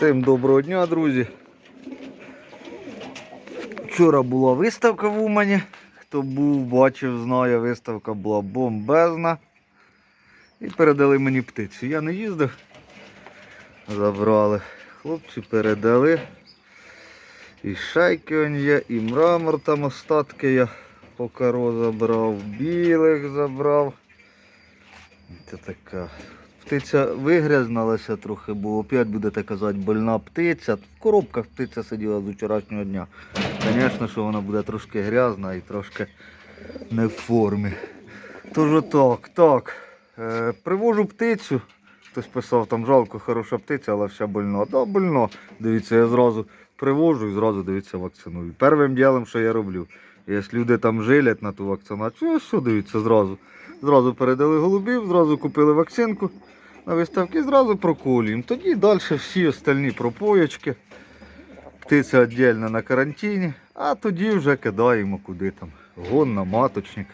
Всім доброго дня, друзі. Вчора була виставка в Умані. Хто був, бачив, знає, виставка була бомбезна. І передали мені птицю. Я не їздив, забрали. Хлопці передали. І шайки он є, і мрамор там остатки я покаро забрав, білих забрав. Це така. Птиця вигрязналася трохи, бо опять будете казати, больна птиця. В коробках птиця сиділа з вчорашнього дня. Звісно, що вона буде трошки грязна і трошки не в формі. Тож отак, так. Е, привожу птицю. Хтось писав, там жалко, хороша птиця, але вся больна. Да, больна. Дивіться, я зразу привожу і зразу дивіться вакциную. Первим ділом, що я роблю. Якщо люди там жилять на ту вакцинацію, що дивіться зразу. Зразу передали голубів, зразу купили вакцинку на виставки, зразу проколюємо. Тоді далі всі остальні пропоєчки. Птиця віддільно на карантині, а тоді вже кидаємо куди там. Гон на маточник.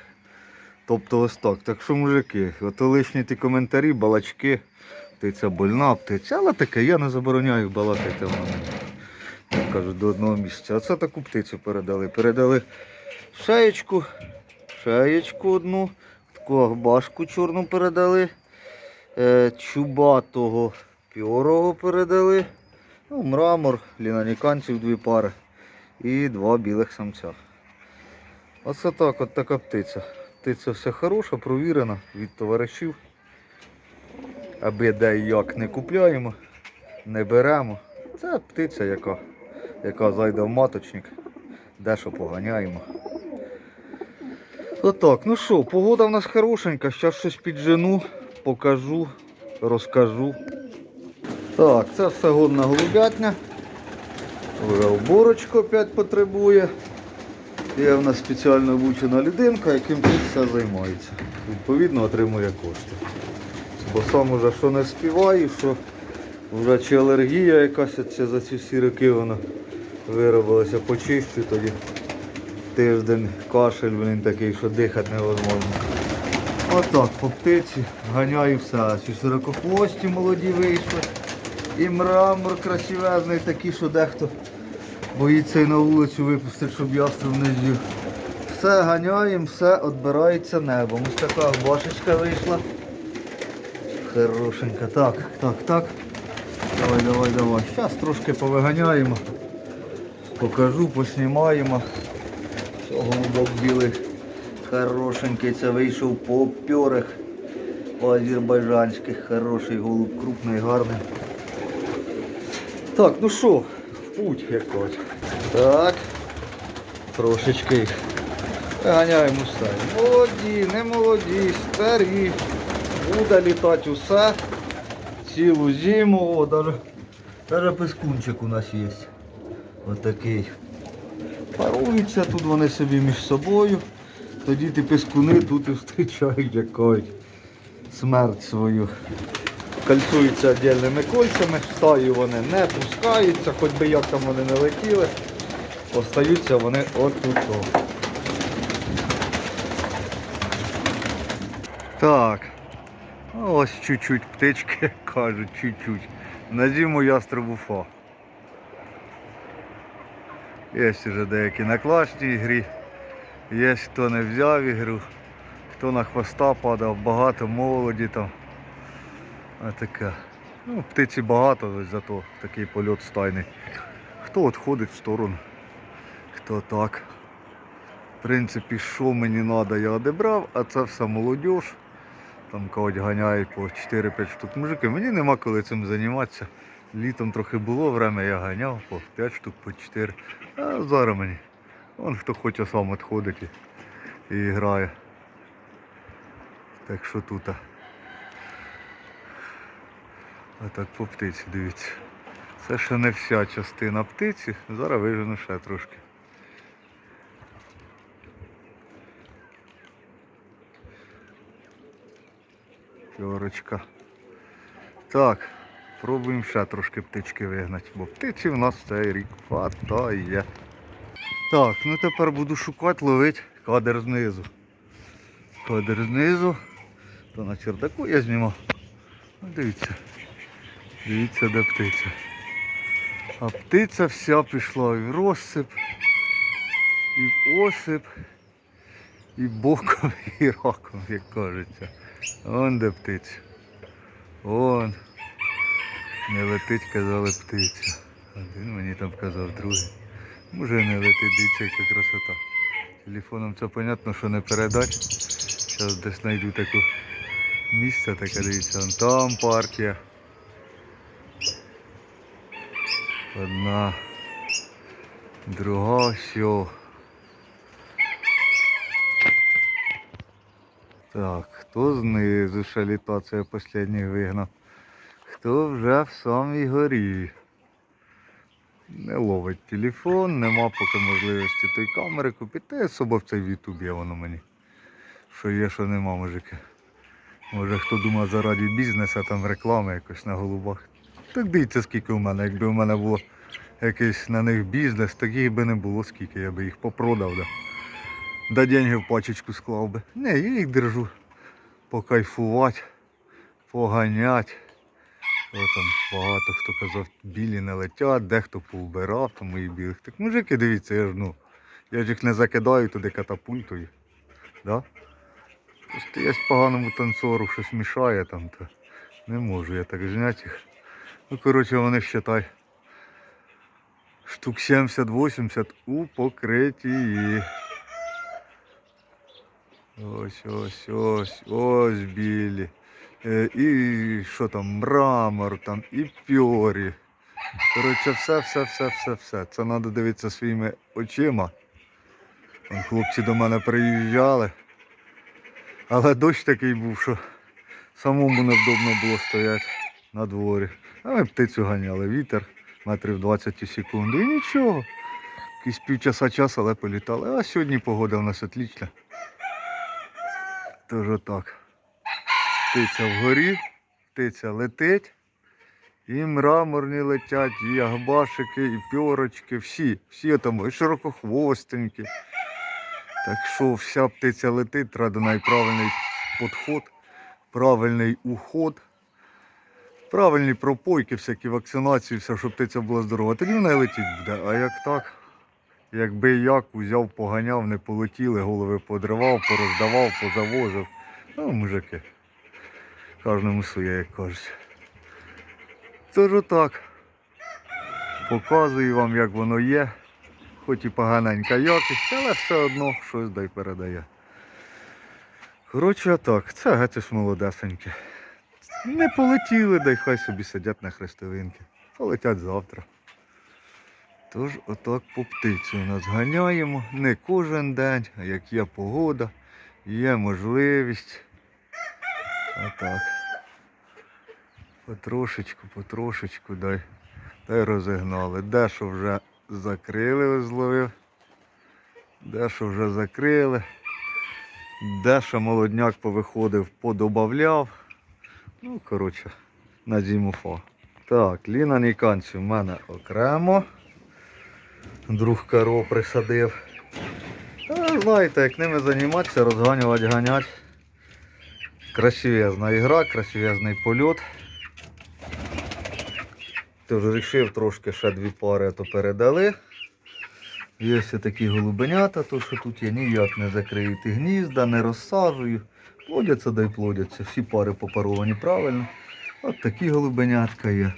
Тобто ось так. Так що, мужики, ото лишні ті коментарі, балачки. Птиця больна, птиця, але таке, я не забороняю балакати в мене. Як кажуть, до одного місця. Оце таку птицю передали. Передали шеєчку, шеєчку одну, таку башку чорну передали, чубатого пьорого передали, ну, мрамор, лінаніканців дві пари і два білих самця. Оце так, от така птиця. Птиця вся хороша, провірена від товаришів. Аби де і як не купляємо, не беремо. Це птиця, яка, яка зайде в маточник, дещо поганяємо. Отак, ну що, погода в нас хорошенька, зараз щось піджену, покажу, розкажу. Так, це все годна голубятня. Уборочку опять потребує. Є в нас спеціально обучена людинка, яким тут все займається. Відповідно отримує кошти. Бо сам уже що не співаю, що вже чи алергія якась це за ці всі роки вона виробилася, почищу тоді. Тиждень кашель, блін, такий, що дихати невозможно. Отак, по птиці ганяю все. Ці широкохвості молоді вийшли. І мрамор красивезний такий, що дехто боїться і на вулицю випустити, щоб ястреб не з'їв. Все ганяємо, все відбирається небом. Ось така башечка вийшла. Хорошенька. Так, так, так. Давай, давай, давай. Зараз трошки повиганяємо. Покажу, поснімаємо. Все, голубок білий. Хорошенький, це вийшов по пьорих. По азербайджанських. Хороший голуб, крупний, гарний. Так, ну що, в путь якось. Так. Трошечки їх. Ганяємо старі. Молоді, не молоді, старі. Буде літати усе. Цілу зиму. О, даже, даже пескунчик у нас є. Отакий. Паруються тут вони собі між собою. Тоді ті пескуни тут і зустрічають якось смерть свою. Кальцуються віддільними кольцями, в стаю вони не пускаються, хоч би як там вони не летіли. Остаються вони отут. Так. Ось чуть-чуть птички кажуть, чуть-чуть. На зиму ястребу фа. Є вже деякі на класній ігрі. Є хто не взяв ігру, хто на хвоста падав, багато молоді там. А таке. Ну, птиці багато, зато такий польот стайний. Хто відходить в сторону, хто так. В принципі, що мені треба, я одебрав, а це все молодіж. Там когось ганяють по 4-5 штук мужики. Мені нема коли цим займатися. Літом трохи було время, я ганяв по 5 штук, по 4. А зараз мені. Вон хто хоче сам відходить і, і грає. Так що тут. А так по птиці, дивіться. Це ще не вся частина птиці. Зараз вижену ще трошки. Пьорочка. Так, пробуємо ще трошки птички вигнати, бо птиці в нас цей рік хватає. Так, ну тепер буду шукати, ловити кадр знизу. Кадр знизу. То на чердаку я знімав. Ну, дивіться. Дивіться, де птиця. А птиця вся пішла і в розсип, і в осип, і боком, і раком, як кажеться. Вон де птиця. Вон. Не летить, казали птиця. Один мені там казав другий. Може не летить, дивіться, яка красота. Телефоном це понятно, що не передать. Зараз десь знайду таку місце, таке дивіться, там партія. Одна, друга, все. Так, хто знизу ще літа, це я останній вигнав. Хто вже в самій горі. Не ловить телефон, нема поки можливості той камери купити. Та собі в цей в ютубі воно мені. Що є, що нема, мужики. Може хто думає заради бізнесу, там реклами якось на голубах. Так дивіться, скільки у мене. Якби у мене було якийсь на них бізнес, таких би не було, скільки я би їх попродав. Да, да деньги в пачечку склав би. Не, я їх держу. Покайфувати, поганять. О, там багато хто казав, білі не летять, дехто повбирав там мої білих. Так мужики, дивіться, я ж ну. Я ж їх не закидаю туди катапультою. Да? Просто є поганому танцору щось мішає там, то не можу я так зняти їх. Ну, коротше, вони считай. Штук 70-80 у покритті. Ось, ось, ось, ось білі. Е, І що там, мрамор, там, і пьорі. Коротше, все, все, все, все, все. Це треба дивитися своїми очима. Там хлопці до мене приїжджали. Але дощ такий був, що самому невдобно було стояти на дворі. А ми птицю ганяли, вітер метрів 20 у секунду. І нічого. Якісь півчаса часу, але політали. А сьогодні погода у нас отлічна. Тож отак. Птиця вгорі, птиця летить. І мраморні летять, і агбашики, і пьорочки, всі, всі там, і широкохвостенькі. Так що вся птиця летить, треба найправильний підход, правильний уход, правильні пропойки, всякі вакцинації, все, щоб птиця була здорова. Тоді вона і летіть буде. А як так? Якби як узяв, поганяв, не полетіли, голови подривав, пороздавав, позавозив. Ну, мужики. Кожному своє, як кажуть. Тож отак. Показую вам, як воно є. Хоч і поганенька якість, але все одно щось дай передає. Коротше, так, це геть ж молодесеньке. Не полетіли, дай хай собі сидять на хрестовинки. Полетять завтра. Тож отак по птицю нас ганяємо. Не кожен день, а як є погода, є можливість. Отак. Потрошечку, потрошечку дай. Та й розігнали. Дещо вже закрили, зловив. Дещо вже закрили. Дещо молодняк повиходив, подобавляв. Ну, коротше, на зиму. Так, Ліна Ніканці в мене окремо. Друг коро присадив. Та знаєте, як ними займатися, розганювати, ганять. Красивезна ігра, красивезний польот. Тож вирішив трошки ще дві пари, то передали. Є ось такі голубенята, то що тут я ніяк не закрию ті гнізда, не розсаджую. Плодяться да й плодяться. Всі пари попаровані правильно. От такі голубенятка є.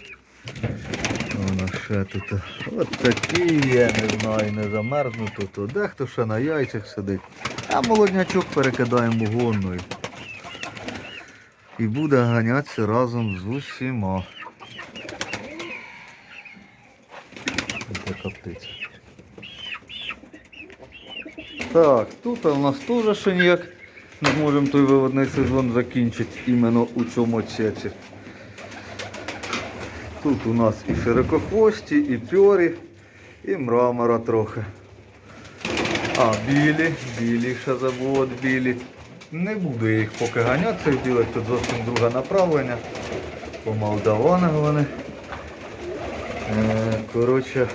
Вона ще тут. От такі є, не знаю, не замерзнуть тут. Дехто ще на яйцях сидить. А молоднячок перекидаємо гонною. І буде ганятися разом з усіма. Така. Так, тут у нас теж ще ніяк не можемо той виводний сезон закінчити іменно у цьому цеці. Тут у нас і широкохвості, і пьорі, і мрамора трохи. А, білі, білі ще забув, білі. Не буду їх поки ганяти, цих білих тут зовсім друге направлення. По вони. Е, коротше,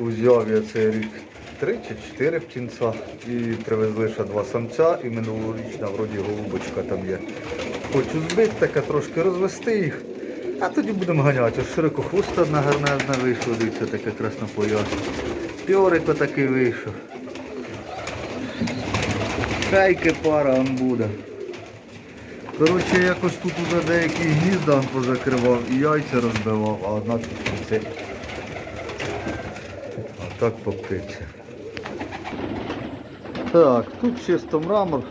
узяв я цей рік три чи чотири птінця і привезли ще два самця і минулорічна вроді голубочка там є. Хочу збити, таке трошки розвести їх. А тоді будемо ганяти. Ось широкохвоста одна гарна одна вийшла, дивіться, така краснопоясна. Пьорик отакий вийшов. Шайки пара буде. Коротше, якось тут уже деякі гнізда позакривав і яйця розбивав, а одна тут птиця. Так по птиці. Так, тут чисто мрамор.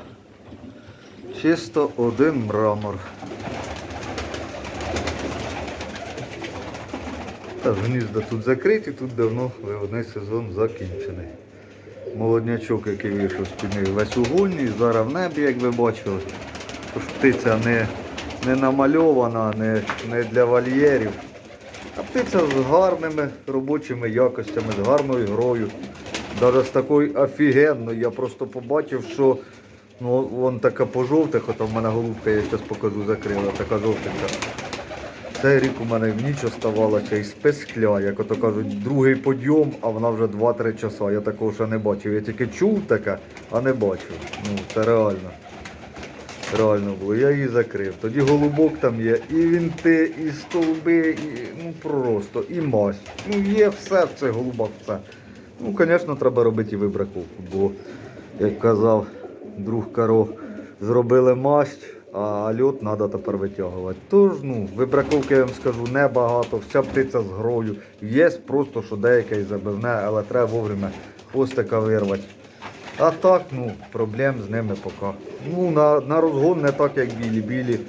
Чисто один мрамор. Та гнізда тут закриті, тут давно виводний сезон закінчений. Молоднячок, який вийшов з під них весь у гульні, зараз в небі, як ви бачили. Птиця не, не намальована, не, не для вольєрів. А птиця з гарними робочими якостями, з гарною грою. Навіть з такою офігенною. Я просто побачив, що ну, вон така по жовтих, ото в мене голубка, я зараз покажу, закрила, така жовтенька. Цей рік у мене в ніч оставалася із пескля, як ото кажуть, другий подйом, а вона вже 2-3 часа. Я такого ще не бачив. Я тільки чув таке, а не бачив. Ну, це реально. Реально було. Я її закрив. Тоді голубок там є, і вінти, і стовби, і ну просто, і масть. Ну є все в цих голубах, все. Ну, звісно, треба робити і вибраковку, бо, як казав друг Каро, зробили масть, а льот треба тепер витягувати. Тож, ну, вибраковки, я вам скажу, небагато, вся птиця з грою. Є просто, що деяке забивне, але треба вовремя хвостика вирвати. А так, ну, проблем з ними поки. Ну, на, на розгон не так, як білі. Білі.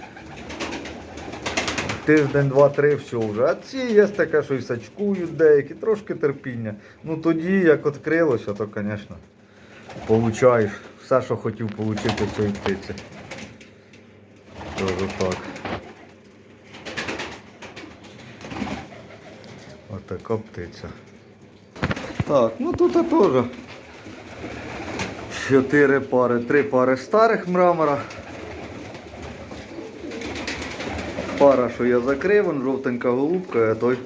Тиждень, два, три, все вже. А ці є таке, що і сачкують деякі, трошки терпіння. Ну тоді, як відкрилося, то, звісно, получаєш все, що хотів отримати з цієї птиці. Тож так. Отака птиця. Так, ну тут теж. Чотири пари, три пари старих мрамора. Пара, що я закрив, он жовтенька голубка, а той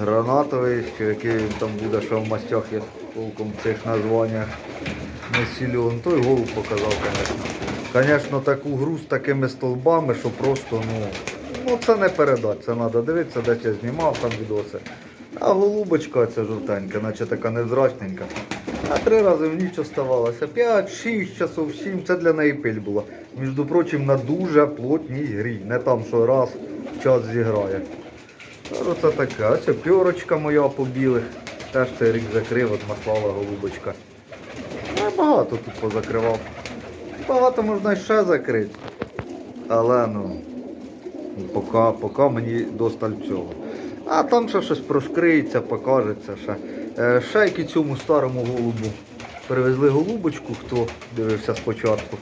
гранатовий, чи який він там буде, що в мастях є толком в цих названнях не. Той голуб показав, звісно. Звісно, таку гру з такими столбами, що просто, ну, ну це не передати. Це треба дивитися, де я знімав там відоси. А голубочка ця жовтенька, наче така невзрачненька. А три рази в ніч оставалося. 5-6 часов, 7. Це для неї пиль була. Між прочим, на дуже плотній грі. Не там, що раз час зіграє. Оце таке. А це пьорочка моя по білих. Теж цей рік закрив, от маслава голубочка. Ну, я багато тут позакривав. Багато можна ще закрити. Але ну, поки, поки мені досталь цього. А там ще щось прошкриється, покажеться ще. Е, Шайки цьому старому голубу. Привезли голубочку, хто дивився спочатку.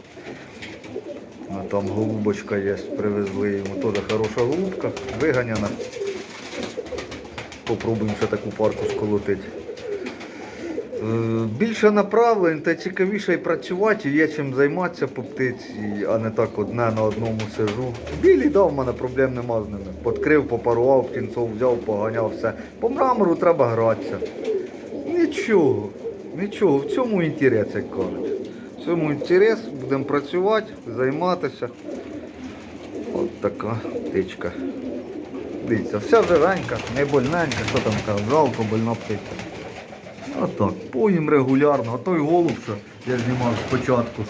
А там голубочка є, привезли йому теж хороша голубка, виганяна. Попробуємо ще таку парку сколотити. Е, Більше направлень та цікавіше і працювати, є чим займатися по птиці, а не так одне на одному сижу. Білі, да, в мене проблем нема з ними. Подкрив, попарував, кінцов взяв, поганяв, все. По мрамору треба гратися. Нічого, нічого, в цьому інтерес, як кажуть. В цьому інтерес, будемо працювати, займатися. От така птичка. Дивіться, вся живенька, не больненька, що там казав, жалко, больна птиця. Отак, поїм регулярно, а той голуб, що я знімав спочатку,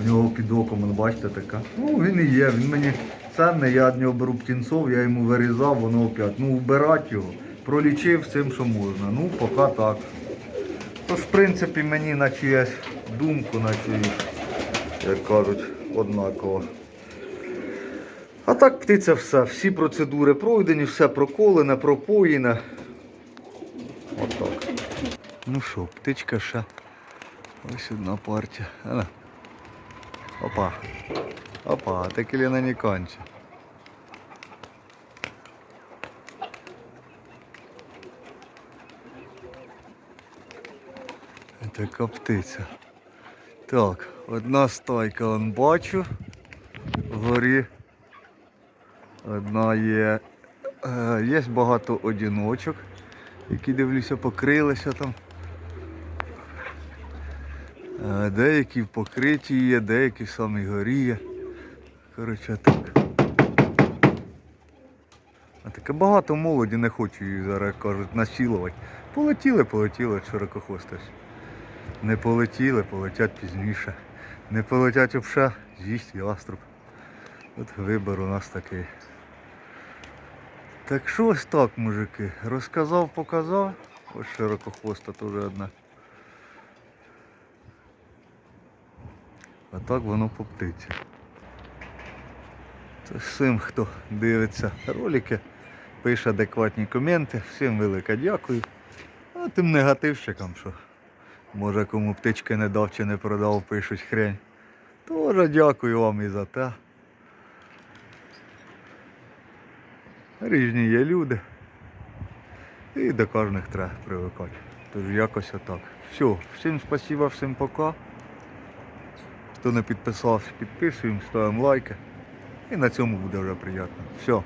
у нього під оком, бачите, така. Ну він і є, він мені ценний, я від нього беру птінцов, я йому вирізав, воно опять. Ну вбирати його, пролічив всім, що можна. Ну, поки так. Тож, в принципі, мені на чиюсь думку, на чиюсь, як кажуть, однаково. А так птиця все, всі процедури пройдені, все проколене, пропоєне. Отак. Ну що, птичка ще. Ось одна партія. Опа. Опа, таки Лена не конче. Така птиця. Так, одна стайка он бачу. Вгорі. Одна є. Е, є багато одіночок, які дивлюся покрилися там. Е, Деякі в покриті є, деякі в самій горі є. Коротше так. А таке багато молоді не хочу її зараз, кажуть, насілувати. Полетіли, полетіли широкохвости. Не полетіли, полетять пізніше. Не полетять обша, з'їсть яструб. От вибір у нас такий. Так що ось так, мужики. Розказав, показав. Ось широкохвоста теж одна. А так воно по птиці. Це всім, хто дивиться ролики, пише адекватні коменти. Всім велике дякую. А тим негативщикам, що може кому птички не дав чи не продав, пишуть хрень. Тоже дякую вам і за те. Різні є люди. І до кожних треба привикати. Тож якось отак. Все, всім спасибо, всім пока. Хто не підписався, підписуємо, ставимо лайки. І на цьому буде вже приємно. Все.